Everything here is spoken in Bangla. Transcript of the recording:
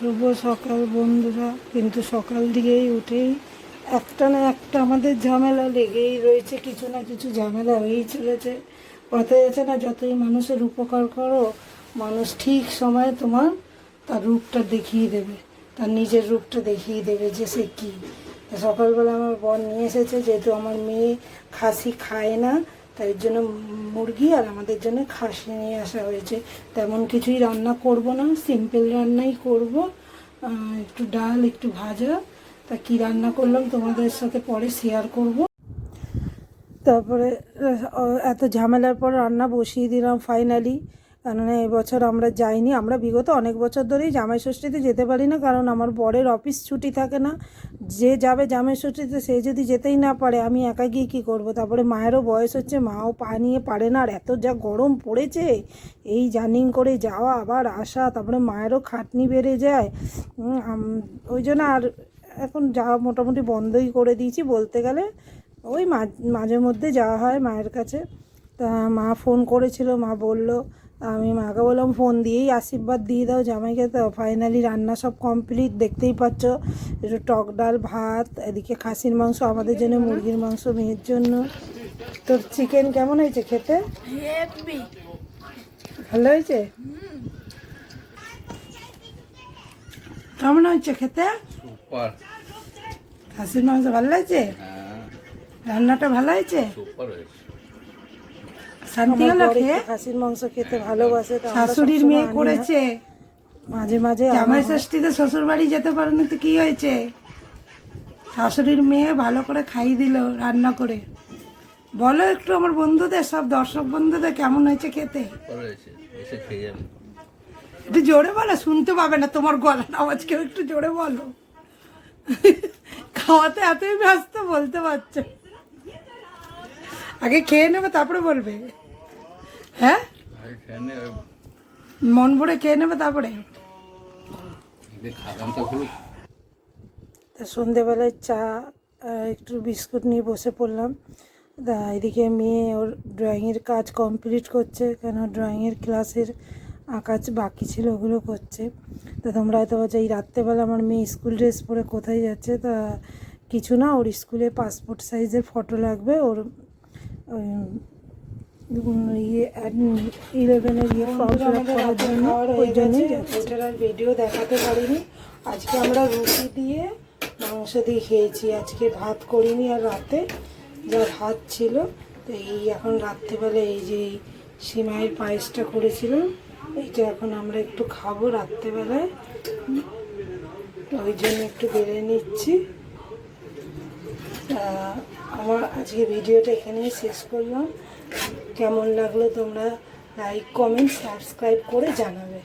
শুভ সকাল বন্ধুরা। কিন্তু সকাল দিকেই উঠেই একটা না একটা আমাদের ঝামেলা লেগেই রয়েছে, কিছু না কিছু ঝামেলা হয়েই চলেছে। কথায় আছে না, যতই মানুষের উপকার করো, মানুষ ঠিক সময়ে তোমার তার রূপটা দেখিয়ে দেবে, তার নিজের রূপটা দেখিয়ে দেবে যে সে কী। সকালবেলা আমার বর নিয়ে এসেছে, যেহেতু আমার মেয়ে খাসি খায় না তাই জন্য মুরগি আর আমাদের জন্য খাসি নিয়ে আসা হয়েছে। তেমন কিছুই রান্না করব না সিম্পল রান্নাই করব। একটু ডাল, একটু ভাজা, তা কি রান্না করলাম তোমাদের সাথে পরে শেয়ার করব। তারপরে এত ঝামেলার পর রান্না বসিয়ে দিলাম ফাইনালি কেননা এবছর আমরা যাইনি। আমরা বিগত অনেক বছর ধরেই জামাই ষষ্ঠীতে যেতে পারি না, কারণ আমার বরের অফিস ছুটি থাকে না। যে যাবে জামাই ষষ্ঠীতে সে যদি যেতেই না পারে, আমি একা গিয়ে কী করব? তারপরে মায়েরও বয়স হচ্ছে, মাও পা নিয়ে পারে না, আর এত যা গরম পড়েছে, এই জার্নিং করে যাওয়া আবার আসা, তারপরে মায়েরও খাটনি বেড়ে যায়। ওই জন্য আর এখন যাওয়া মোটামুটি বন্ধই করে দিয়েছি, বলতে গেলে ওই মাঝে মধ্যে যাওয়া হয় মায়ের কাছে। তা মা ফোন করেছিল, মা বলল আমি মাকে বললাম ফোন দিয়েই আশীর্বাদ দিয়ে দাও জামাইকে তো ফাইনালি রান্না সব কমপ্লিট দেখতেই পাচ্ছ। একটু টক ডাল ভাত এদিকে খাসির মাংস আমাদের জন্য মুরগির মাংস মেয়ের জন্য। তোর চিকেন কেমন হয়েছে খেতে? ভালো হয়েছে? কেমন হয়েছে খেতে? খাসির মাংস ভালো হয়েছে? হ্যাঁ। রান্নাটা ভালো হয়েছে? সুপার হয়েছে। শান্তি খেয়ে? খাসির মাংস খেতে ভালোবাসে শাশুড়ির মেয়ে করেছে। মাঝে মাঝে জামাই ষষ্ঠীতে শ্বশুর বাড়ি যেতে পারেনি তো কি হয়েছে? শাশুড়ির মেয়ে ভালো করে খাইয়ে দিল রান্না করে। বলো একটু আমার বন্ধুদের সব দর্শক বন্ধুদের কেমন হয়েছে খেতে? একটু জোরে বলো শুনতে পাবে না তোমার গলার আওয়াজ কেউ একটু জোরে বলো। খাওয়াতে এতই ব্যস্ত বলতে পারছ। আগে খেয়ে নেবে, তারপরে বলবে। হ্যাঁ? মন ভরে খেয়ে নেবে, তারপরে। সন্ধেবেলায় চা একটু বিস্কুট নিয়ে বসে পড়লাম। তা এদিকে মেয়ে ওর ড্রয়িংয়ের কাজ কমপ্লিট করছে, কেন ড্রয়িংয়ের ক্লাসের আঁকা বাকি ছিল, ওগুলো করছে। তা তোমরা হয়তো বলছো, এই রাত্রেবেলা আমার মেয়ে স্কুল ড্রেস পরে কোথায় যাচ্ছে? তা কিছু না, ওর স্কুলে পাসপোর্ট সাইজের ফটো লাগবে, ওর ইয়ে ইলেভেনের ইয়ে ফর্ম ফিল আপ করার জন্য ওই জন্যই ওটার আর ভিডিও দেখাতে পারিনি। আজকে আমরা রুটি দিয়ে মাংস দিয়ে খেয়েছি। আজকে ভাত করিনি আর রাতে। যা ভাত ছিল। তো এই এখন রাত্রেবেলা এই যে এই সিমাইয়ের পায়েসটা করেছিলাম এইটা এখন আমরা একটু খাব রাত্রেবেলায়। ওই জন্য একটু বেড়ে নিচ্ছি। আমার আজকে ভিডিওটা এখানেই শেষ করলাম। কেমন লাগল তোমরা লাইক কমেন্ট সাবস্ক্রাইব করে জানাবে।